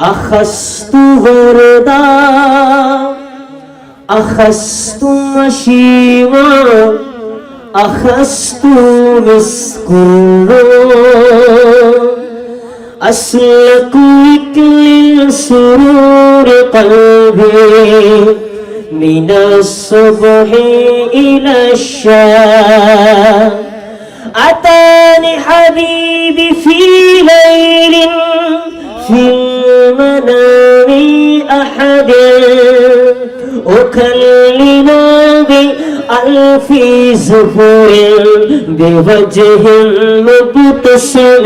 أخذت وردا أخذت مشيما أخذت مسك أسلك لكل سرور قلبي من الصبح إلى الشام. أتاني حبيبي في ليل في المنام أحد أكلم بألف زهور بوجه مبتسم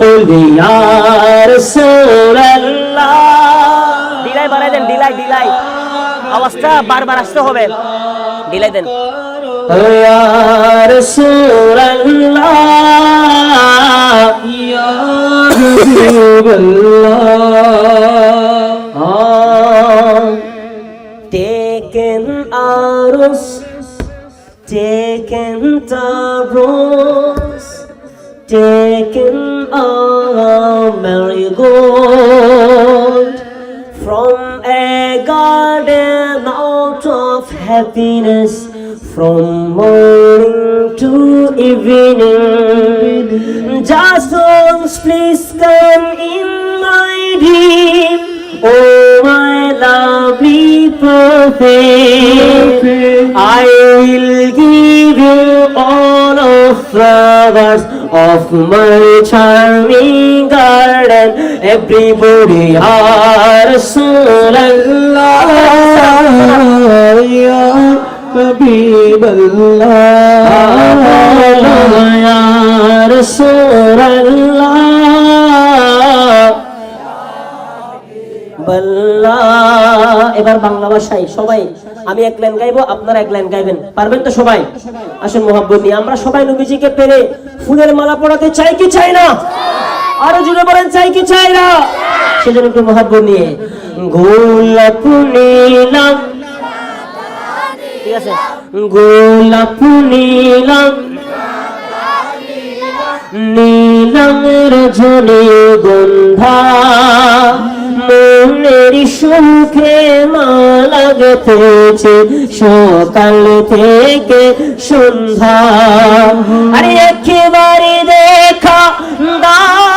قل يا رسول الله delay বাড়াই দেন delay delay আওয়াজটা বারবার আসতে হবে ডিলাই দেন यार सुरल्ला टेकन आरुस taken तारुस taken marigold from a garden out of happiness from morning to evening just once please come in my dream oh my lovely prophet I will give you all of flowers of my charming garden everybody ya Rasulallah حبيب الله يا رسول الله বল্লা এবার বাংলা ভাষায় সবাই আমি এক line গাইবো আপনারা এক line গাইবেন পারবেন তো সবাই আসুন মোহাব্বত নিয়ে আমরা সবাই নবীজিকে পেরে ফুলের মালা পড়াতে চাই কি চাই না আরো জুড়ে বলেন চাই কি চাই না সেজন্য একটু মোহাব্বত নিয়ে গোলাপ নীলাম ঠিক আছে? গোলাপ নীলাম নীলাম রজনী গন্ধা মনের সুখে লাগতেছে সকাল থেকে সন্ধ্যা। আরে একেবারে দেখা দাও।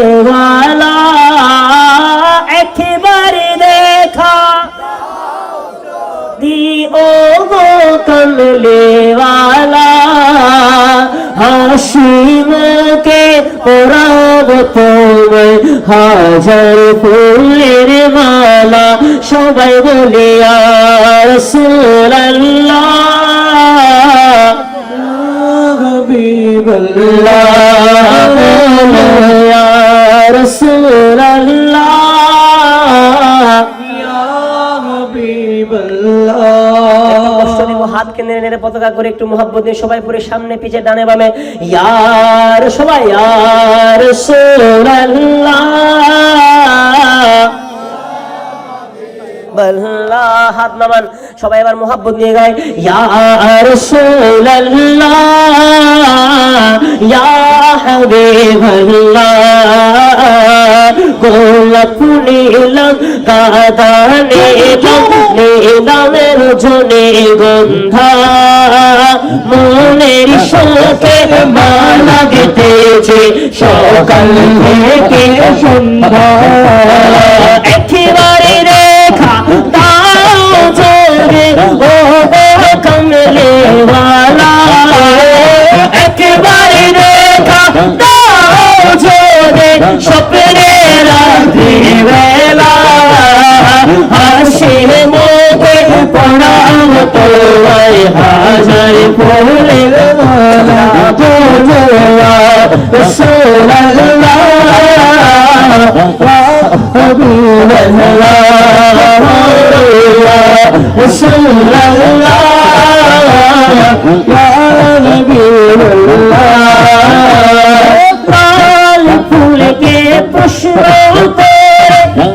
ওয়ালা একবার দেখা। দিও গো কমলেওয়ালা হাসিম কে পড়াব তোমায় হাজার ফুলের মালা সবাই বলে আর সুরাল্লাহ হাবিবাল্লাহ হাতকে নেড়ে নেড়ে পতাকা করে একটু মোহাব্বত দিয়ে সবাই পরে সামনে পিছে ডানে বামে। ইয়ার সবাই, ইয়ার সোল্লাহ হাত নামান। সবাই এবার মোহাব্বত নিয়ে গায় ইয়া সকাল থেকে সন্ধ্যা একেবারে রেখা দাও জোরে স্বপ্নে রাত্রি বেলা হাসির মুখে পড়াও তোমায় হাজার ফুলের মালা তোলা সোনাল্লা হাবিবাল্লা সোনাল্লা ফুলকে পুষ্প করে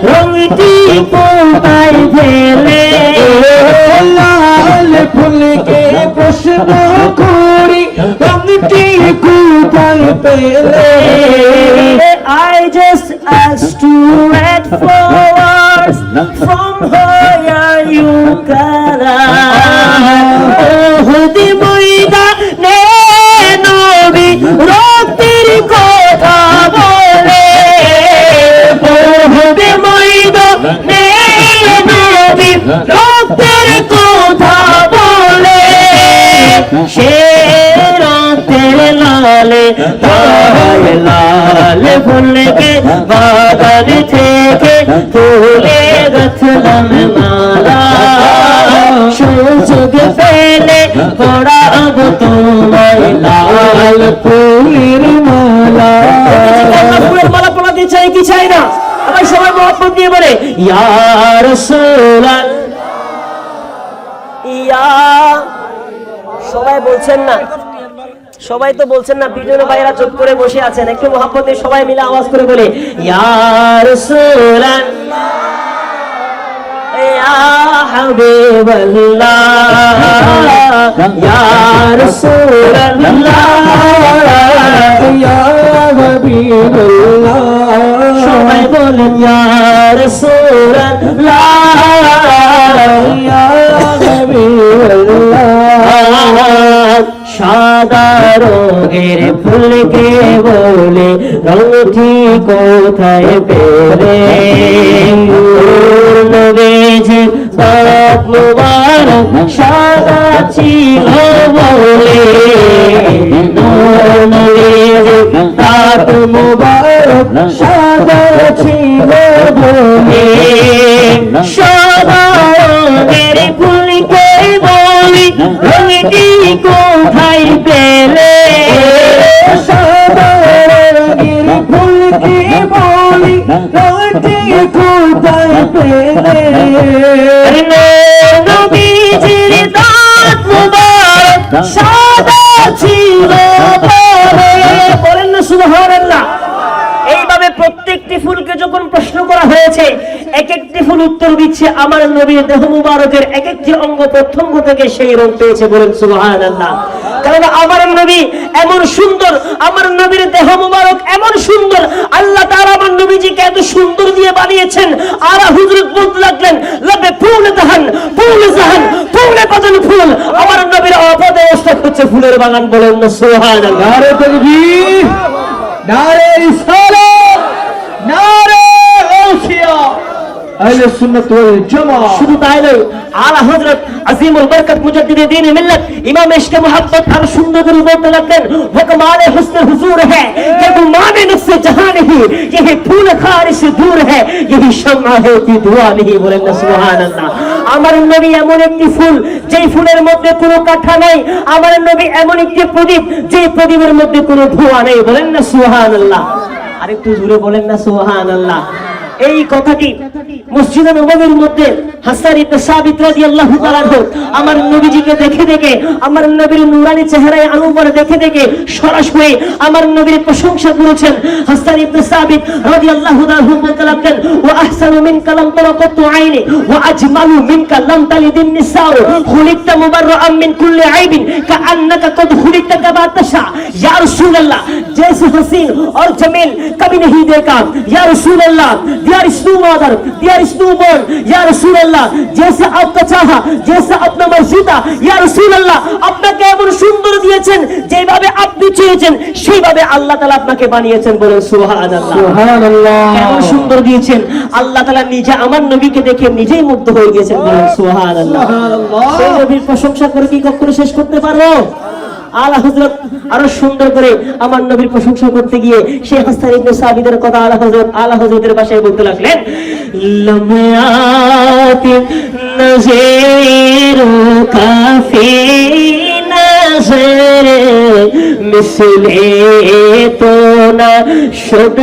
রঙটি পোতায় ফেলে লাল ফুলকে পুষ্প রংটি কোথায় পেলে I just asked to read forward from where you got রক্তের কথা বলে, সে রক্তের লালে লালে ফুলকে বাগান থেকে তুলে গছলাম মালা। সুযোগ পেলে পড়াব তোমায় লাল ফুলের মালা। ফুলের মালা পড়াতে চাই, কি চাই না? আবার সবাই মহব্বত দিয়ে বলে, ইয়ার সোলাল সবাই বলছেন না। সবাই তো বলছেন না, পিছনে ভাইরা চুপ করে বসে আছেন। একটু মহাব্বতে সবাই মিলে আওয়াজ করে বলে ইয়ার সবাই বলেন, ইয়া রাসূলুল্লাহ ইয়া রঙের ফুলকে বলে রঙটি কোথায় পেলে? মুবারক সাদা ছিল বলে কোথায় পেলে ফুলকে বলি রঙটি কোথায় পেলে। নবীজির দাঁত মুবারক উত্তর দিচ্ছে, আমার নবীর দেহ মুবারকের এক একটি অঙ্গ প্রত্যঙ্গ থেকে সেই রং পেয়েছে বলেন সুবহানাল্লাহ। কারণ আমার নবী এমন সুন্দর, আমার নবীর দেহ মুবারক এমন সুন্দর, আল্লাহ তাআলা আমার নবীজিকে এত সুন্দর দিয়ে বানিয়েছেন। আর হুজুর বলতে লাগলেন ফুল ফুল জাহান, ফুলে ফুল। আমার নবীর হচ্ছে ফুলের বাগান বলেন নারে নারে আহলে সুন্নাত ওয়াল জামা। শুধু তাই নয়, আলা হযরত আজিমুল বরকত মুজাদ্দিদে দ্বীন মিল্লাত ইমাম ইশকে মুহাব্বত আর সুন্দর করে বলতে লাগলেন হকমালে হুসন হুজুর হ্যায়। যে গুমানে নফস জাহান হি ইহ ফুল খারিশ দূর হ্যায় ইহ শামা হে কি দুয়া নেহি বলেন সুবহানাল্লাহ। আমার নবী এমন একটি ফুল, যেই ফুলের মধ্যে কোনো কাঠা নাই। আমার নবী এমন একটি প্রদীপ, যেই প্রদীপের মধ্যে কোনো ধোঁয়া নেই বলেন না, সুবহানাল্লাহ। আরেকটু জুড়ে বলেন না, সুবহানাল্লাহ। এই কথাটি মসজিদে নবমীর মধ্যে হাসার ইবনে সাবিত রাদিয়াল্লাহু তাআলা আমার নবীজিকে দেখে দেখে, আমার নবীর নূরানি চেহারায় আনুবর দেখে দেখে সরাস হয়ে আমার নবীর প্রশংসা করেছেন হাসান ইবনে সাবিত রাদিয়াল্লাহু তাআলা বলতে লাগলেন, ওয়া আহসানু আইনি, ওয়া আজমালু তালিদিন মিন কুল্লি আইবিন, কাআন্নাকা কদ কাবা তাশা। ইয়া রাসূলুল্লাহ হাসিন জামিল কবি देखा ইয়া রাসূলুল্লাহ, দিয়ার ইসলাম দিয়ার स्नो बोल या रसूल अल्लाह जैसे आपका चाहा जैसे अपना মর্জিদা ইয়া রাসূলুল্লাহ আপনাকে এমন সুন্দর দিয়েছেন যেভাবে আপনি চেয়েছেন সেইভাবে আল্লাহ তাআলা আপনাকে বানিয়েছেন বলেন সুবহানাল্লাহ সুবহানাল্লাহ কেমন সুন্দর দিয়েছেন আল্লাহ তাআলা নিজে আমার নবীকে দেখে নিজেই মুগ্ধ হয়ে গেছেন বলেন সুবহানাল্লাহ সুবহানাল্লাহ সেই নবীর প্রশংসা করে কি কখনো শেষ করতে পারবো আলা হজরত আরও সুন্দর করে আমার নবীর প্রশংসা করতে গিয়ে সে হাসান ইবনে সাবিদের কথা আলা হজরত আলা হজরতের বাসায় বলতে লাগলেন, লময়াতি কাফি মিসলে তো না শুদ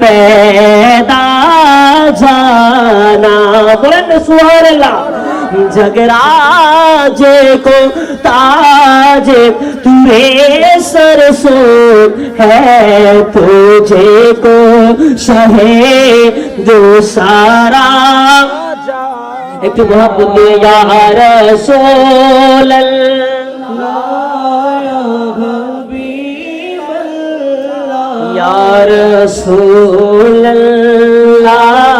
পেদা জানা। বলেন সুবহানাল্লাহ। جگراجے کو تاجے تورے سر سو ہے تجھے کو شہے دو سارا ایک محبت یا رسول اللہ یا رسول اللہ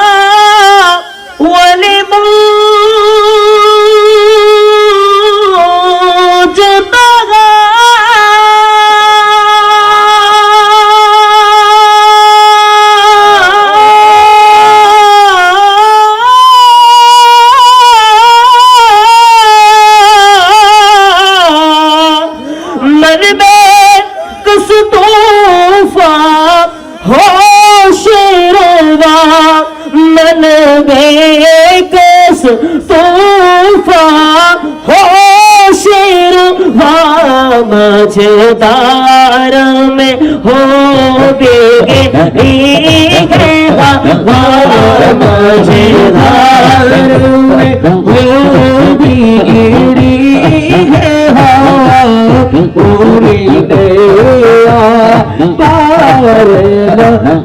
تار میں ہو گے۔ مجھے دار میں ہو گیری ہے Oh,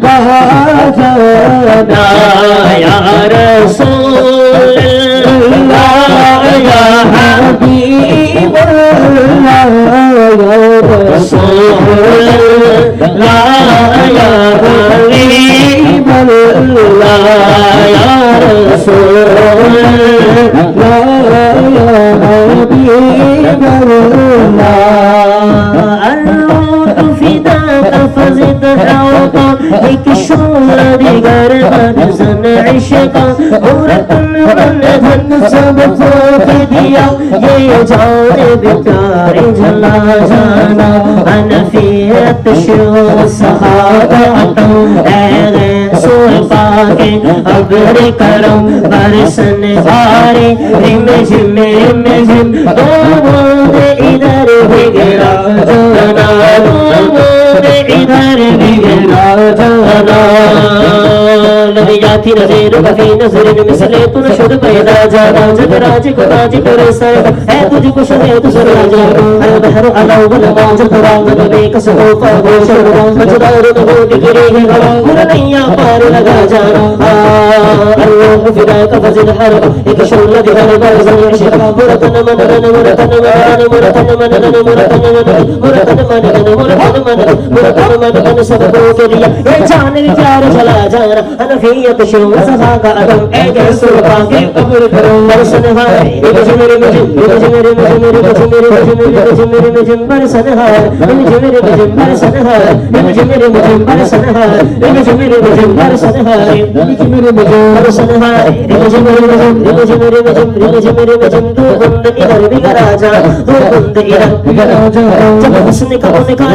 الشغل بغير هدس عشقا ورد من سبب فوقديا يجعل بكار جلا جانا أنا في التشيو الصحابة أغير سوء باقي أبري كرم برسن هاري رم جم رم جم دومون إدار بغير جانا دومون जाति नजेर बखी नजर मिसले तू शुद्ध पैदा जा राजत राज को राज पर सर है तुझ कुछ है तू सर राजा हर बहर अलाउ बल बाज तरांग बे कसो पर गोश राम मजदार तो बोट गिरे है गुर नैया पार लगा जा अल्लाह फिदा का फजल हर एक शोल दिहर पर जमीन शराब रतन मन रन रतन मन रन रतन मन रन रतन मन रतन मन रन موسیقی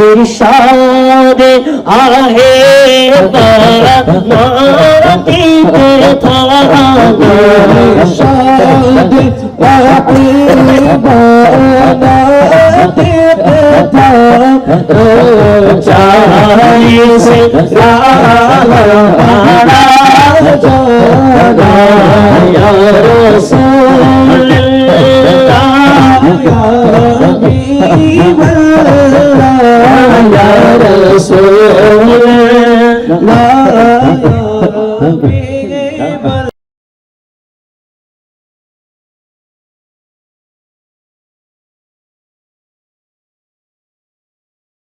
ইরশাদ আহে তারা মারতিতে থানা ইরশাদ আহে মারতিতে থানা চাহিয়ে সে রালা পাড়া জানা